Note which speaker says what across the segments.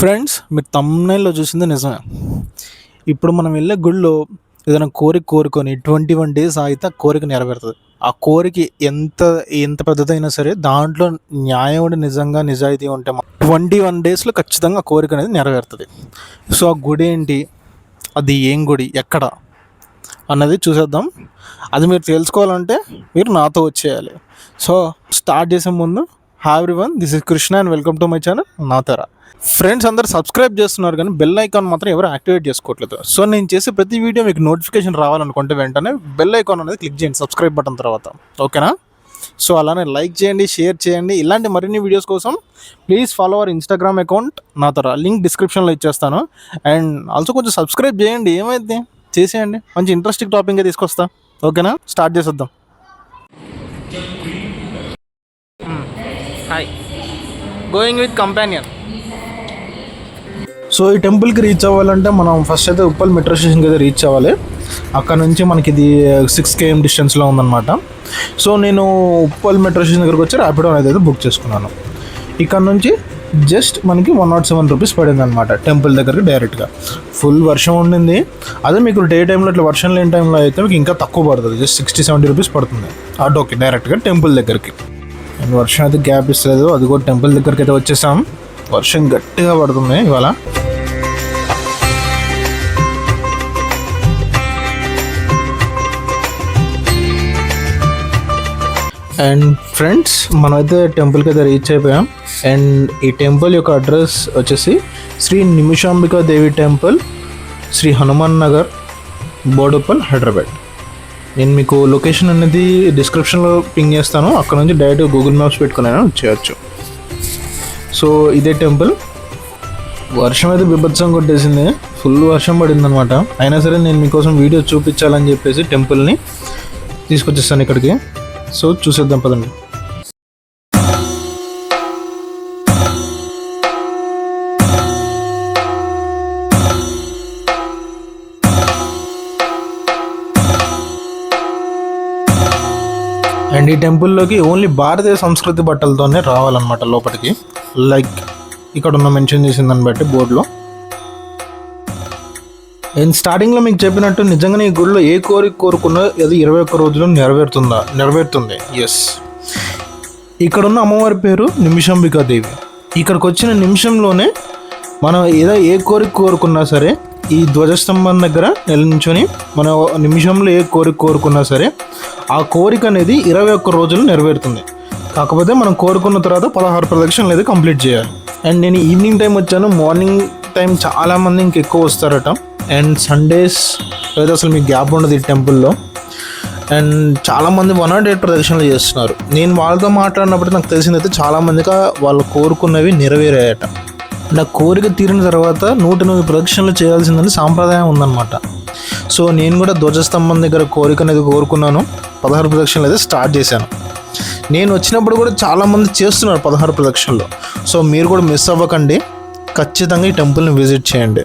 Speaker 1: Friends మీరు తమ్నైల్లో చూసింది నిజమే. ఇప్పుడు మనం వెళ్ళే గుళ్ళో ఏదైనా కోరిక కోరుకొని ట్వంటీ వన్ డేస్ ఆగితే ఆ కోరిక నెరవేరుతుంది. ఆ కోరిక ఎంత ఎంత పెద్దదైనా సరే దాంట్లో న్యాయం నిజంగా నిజాయితీ ఉంటే ట్వంటీ వన్ డేస్లో ఖచ్చితంగా కోరిక అనేది నెరవేరుతుంది. సో ఆ గుడి ఏంటి? అది ఏం గుడి? ఎక్కడ? అన్నది చూసేద్దాం. అది మీరు తెలుసుకోవాలంటే మీరు నాతో వచ్చేయాలి. సో స్టార్ట్ చేసే ముందు have one this is Krishna and welcome to my channel నాతరా friends అందరు సబ్స్క్రైబ్ చేస్తున్నారు కానీ బెల్ ఐకాన్ మాత్రం ఎవరు యాక్టివేట్ చేసుకోవట్లేదు. సో నేను చేసే ప్రతి వీడియో మీకు నోటిఫికేషన్ రావాలనుకుంటే వెంటనే బెల్ ఐకాన్ అనేది క్లిక్ చేయండి సబ్స్క్రైబ్ బటన్ తర్వాత. ఓకేనా సో అలానే లైక్ చేయండి షేర్ చేయండి. ఇలాంటి మరిన్ని వీడియోస్ కోసం please follow our Instagram account నా తర లింక్ డిస్క్రిప్షన్లో ఇచ్చేస్తాను. అండ్ ఆల్సో కొంచెం సబ్స్క్రైబ్ చేయండి. ఏమైంది? చేసేయండి. మంచి ఇంట్రెస్టింగ్ టాపిక్గా తీసుకొస్తా. ఓకేనా స్టార్ట్ చేసేద్దాం. Hi going with companion so ఈ టెంపుల్కి రీచ్ అవ్వాలంటే మనం ఫస్ట్ అయితే ఉప్పల్ మెట్రో స్టేషన్కి అయితే రీచ్ అవ్వాలి. అక్కడ నుంచి మనకి ఇది సిక్స్ కేఎం డిస్టెన్స్లో ఉందన్నమాట. సో నేను ఉప్పల్ మెట్రో స్టేషన్ దగ్గరకు వచ్చి ర్యాపిడో అనేది అయితే బుక్ చేసుకున్నాను. ఇక్కడ నుంచి జస్ట్ మనకి వన్ నాట్ సెవెన్ రూపీస్ పడింది అనమాట టెంపుల్ దగ్గరికి డైరెక్ట్గా ఫుల్ వర్షం ఉండింది. అదే మీకు డే టైంలో ఇట్లా వర్షం లేని టైంలో అయితే మీకు ఇంకా తక్కువ పడుతుంది. జస్ట్ సిక్స్టీ సెవెంటీ రూపీస్ పడుతుంది. ఆటోకి డైరెక్ట్గా టెంపుల్ దగ్గరికి. వర్షం అయితే గ్యాప్ ఇస్తలేదు. అది కూడా టెంపుల్ దగ్గరికి అయితే వచ్చేసాం. వర్షం గట్టిగా పడుతుంది ఇవాళ. అండ్ ఫ్రెండ్స్ మనమైతే టెంపుల్కి అయితే రీచ్ అయిపోయాం. అండ్ ఈ టెంపుల్ యొక్క అడ్రస్ వచ్చేసి శ్రీ నిమిషాంబికా దేవి టెంపుల్ శ్రీ హనుమాన్ నగర్ బోడుపల్ హైదరాబాద్. నేను మీకు లొకేషన్ అనేది డిస్క్రిప్షన్లో పింగ్ చేస్తాను. అక్కడ నుంచి డైరెక్ట్ గూగుల్ మ్యాప్స్ పెట్టుకుని వచ్చేయచ్చు సో ఇదే టెంపుల్ వర్షం అయితే బిభత్సం కొట్టేసింది. ఫుల్ వర్షం పడింది అనమాట అయినా సరే నేను మీకోసం వీడియో చూపించాలని చెప్పేసి టెంపుల్ని తీసుకొచ్చేస్తాను ఇక్కడికి. సో చూసేద్దాం పదండి. అండ్ ఈ టెంపుల్లోకి ఓన్లీ భారతీయ సంస్కృతి బట్టలతోనే రావాలన్నమాట లోపలికి. లైక్ ఇక్కడ ఉన్న మెన్షన్ చేసిన దాన్ని బట్టి బోర్డులో. నేను స్టార్టింగ్లో మీకు చెప్పినట్టు నిజంగానే ఈ గుడిలో ఏ కోరిక కోరుకున్నా అది ఇరవై ఒక్క రోజులు నెరవేరుతుందా? నెరవేరుతుంది. ఎస్ ఇక్కడ ఉన్న అమ్మవారి పేరు నిమిషంబికా దేవి ఇక్కడికి వచ్చిన నిమిషంలోనే మనం ఏదో ఏ కోరిక కోరుకున్నా సరే ఈ ధ్వజస్తంభం దగ్గర నిల్చుని మన నిమిషంలో ఏ కోరిక కోరుకున్నా సరే ఆ కోరిక అనేది ఇరవై ఒక్క రోజులు నెరవేరుతుంది. కాకపోతే మనం కోరుకున్న తర్వాత పదహారు ప్రదక్షిణలు అయితే కంప్లీట్ చేయాలి. అండ్ నేను ఈవినింగ్ టైం వచ్చాను మార్నింగ్ టైం చాలామంది ఇంకెక్కువ వస్తారట. అండ్ సండేస్ లేదా అసలు మీకు గ్యాప్ ఉండదు ఈ టెంపుల్లో. అండ్ చాలామంది వన్ నాట్ ఎయిట్ ప్రదక్షిణలు చేస్తున్నారు. నేను వాళ్ళతో మాట్లాడినప్పుడు నాకు తెలిసిందైతే చాలామందిగా వాళ్ళు కోరుకున్నవి నెరవేరాయట. నా కోరిక తీరిన తర్వాత నూట ఎనిమిది ప్రదక్షిణలు చేయాల్సిందని సాంప్రదాయం ఉందన్నమాట. సో నేను కూడా ధ్వజస్తంభం దగ్గర కోరిక అనేది కోరుకున్నాను. పదహారు ప్రదక్షిణలు అయితే స్టార్ట్ చేశాను. నేను వచ్చినప్పుడు కూడా చాలామంది చేస్తున్నారు పదహారు ప్రదక్షిణలు. సో మీరు కూడా మిస్ అవ్వకండి. ఖచ్చితంగా ఈ టెంపుల్ని విజిట్ చేయండి.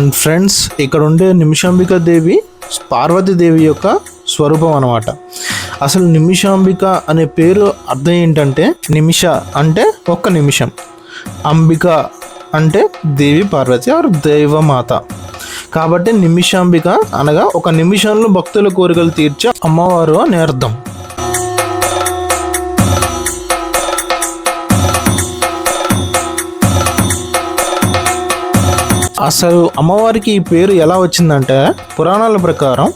Speaker 1: అండ్ ఫ్రెండ్స్ ఇక్కడ ఉండే నిమిషాంబిక దేవి పార్వతీదేవి యొక్క స్వరూపం అనమాట అసలు నిమిషాంబిక అనే పేరు అర్థం ఏంటంటే నిమిష అంటే ఒక్క నిమిషం. అంబిక అంటే దేవి పార్వతి ఆర్ దైవమాత. కాబట్టి నిమిషాంబిక అనగా ఒక నిమిషంలో భక్తుల కోరికలు తీర్చే అమ్మవారు అని అర్థం. అసలు అమ్మవారికి ఈ పేరు ఎలా వచ్చిందంటే పురాణాల ప్రకారం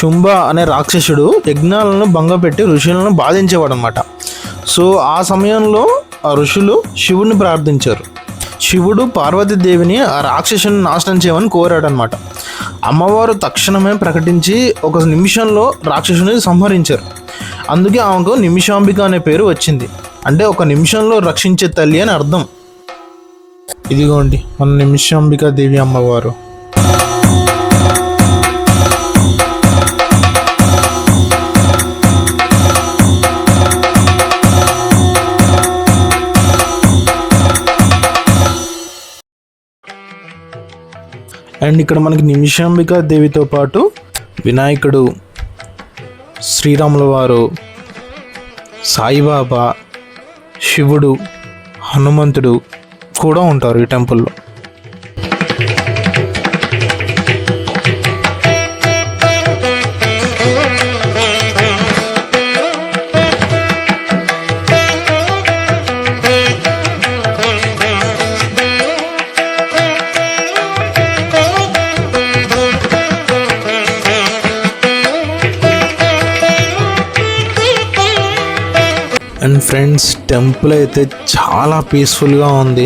Speaker 1: శుంభ అనే రాక్షసుడు యజ్ఞాలను భంగపెట్టి ఋషులను బాధించేవాడు అనమాట సో ఆ సమయంలో ఆ ఋషులు శివుడిని ప్రార్థించారు. శివుడు పార్వతీదేవిని ఆ రాక్షసుని నాశనం చేయమని కోరాడనమాట అమ్మవారు తక్షణమే ప్రకటించి ఒక నిమిషంలో రాక్షసుని సంహరించారు. అందుకే ఆమెకు నిమిషాంబిక అనే పేరు వచ్చింది. అంటే ఒక నిమిషంలో రక్షించే తల్లి అని అర్థం. ఇదిగోండి మన నిమిషాంబిక దేవి అమ్మవారు. అండ్ ఇక్కడ మనకి నిమిషాంబిక దేవితో పాటు వినాయకుడు శ్రీరాముల వారు సాయిబాబా శివుడు హనుమంతుడు కూడా ఉంటారు ఈ టెంపుల్లో. అండ్ ఫ్రెండ్స్ టెంపుల్ అయితే చాలా పీస్ఫుల్గా ఉంది.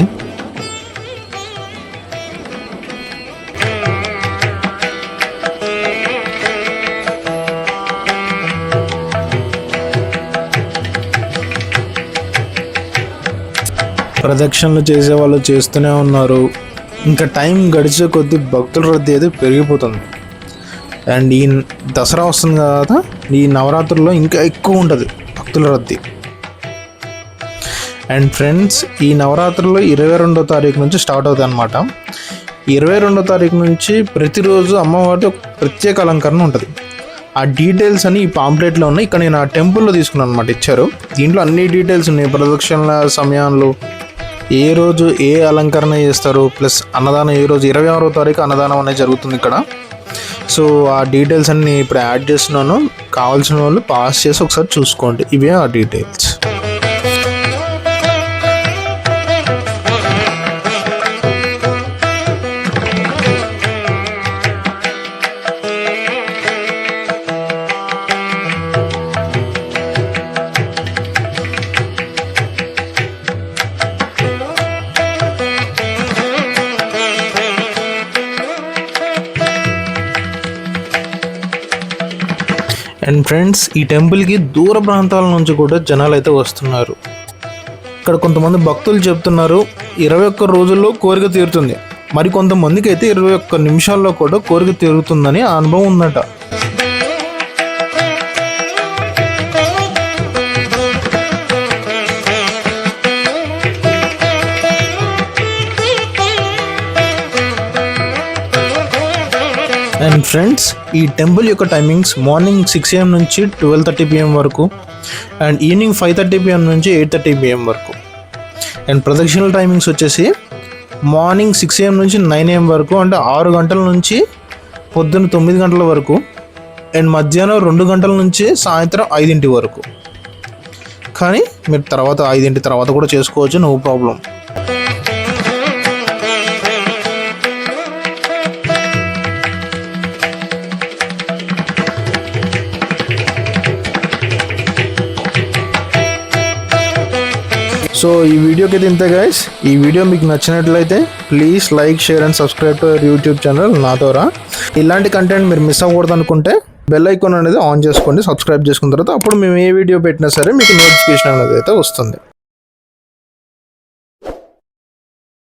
Speaker 1: ప్రదక్షిణలు చేసే వాళ్ళు చేస్తూనే ఉన్నారు. ఇంకా టైం గడిచే కొద్దీ భక్తుల రద్దీ అయితే పెరిగిపోతుంది. అండ్ ఈ దసరా వస్తుంది కదా ఈ నవరాత్రుల్లో ఇంకా ఎక్కువ ఉంటుంది భక్తుల రద్దీ. అండ్ ఫ్రెండ్స్ ఈ నవరాత్రుల్లో ఇరవై రెండో తారీఖు నుంచి స్టార్ట్ అవుతుంది అనమాట ఇరవై రెండో తారీఖు నుంచి ప్రతిరోజు అమ్మవారి ప్రత్యేక అలంకరణ ఉంటుంది. ఆ డీటెయిల్స్ అని ఈ పాంప్లెట్లో ఉన్నాయి. ఇక్కడ నేను ఆ టెంపుల్లో తీసుకున్నాను అనమాట ఇచ్చారు. దీంట్లో అన్ని డీటెయిల్స్ ఉన్నాయి. ప్రదక్షిణల సమయాల్లో ఏ రోజు ఏ అలంకరణ చేస్తారు? ప్లస్ అన్నదానం ఏ రోజు? ఇరవై ఆరో తారీఖు అన్నదానం అనేది జరుగుతుంది ఇక్కడ. సో ఆ డీటెయిల్స్ అన్ని ఇప్పుడు యాడ్ చేస్తున్నాను. కావాల్సిన వాళ్ళు పాస్ చేసి ఒకసారి చూసుకోండి. ఇవే ఆ డీటెయిల్స్. అండ్ ఫ్రెండ్స్ ఈ టెంపుల్కి దూర ప్రాంతాల నుంచి కూడా జనాలు అయితే వస్తున్నారు. ఇక్కడ కొంతమంది భక్తులు చెప్తున్నారు ఇరవై ఒక్క రోజుల్లో కోరిక తీరుతుంది. మరి కొంతమందికి అయితే ఇరవై ఒక్క నిమిషాల్లో కూడా కోరిక తీరుతుందని ఆ అనుభవం ఉందట. అండ్ ఫ్రెండ్స్ ఈ టెంపుల్ యొక్క టైమింగ్స్ మార్నింగ్ సిక్స్ ఏఎం నుంచి ట్వెల్వ్ థర్టీ పిఎం వరకు and evening five thirty PM నుంచి ఎయిట్ థర్టీ పిఎం వరకు. అండ్ ప్రదక్షిణల టైమింగ్స్ వచ్చేసి మార్నింగ్ సిక్స్ ఏఎం నుంచి నైన్ ఏఎం వరకు అంటే ఆరు గంటల నుంచి పొద్దున్న తొమ్మిది గంటల వరకు అండ్ మధ్యాహ్నం రెండు గంటల నుంచి సాయంత్రం ఐదింటి వరకు. కానీ మీరు తర్వాత ఐదింటి తర్వాత కూడా చేసుకోవచ్చు నో ప్రాబ్లం సో ఈ వీడియోకి అయితే ఇంతే గైస్ ఈ వీడియో మీకు నచ్చినట్లయితే please like share and subscribe to YouTube channel నా ద్వారా ఇలాంటి కంటెంట్ మీరు మిస్ అవ్వకూడదు అనుకుంటే బెల్ ఐకాన్ అనేది ఆన్ చేసుకోండి సబ్స్క్రైబ్ చేసుకున్న తర్వాత అప్పుడు మేము ఏ వీడియో పెట్టినా సరే మీకు నోటిఫికేషన్ అనేది అయితే వస్తుంది.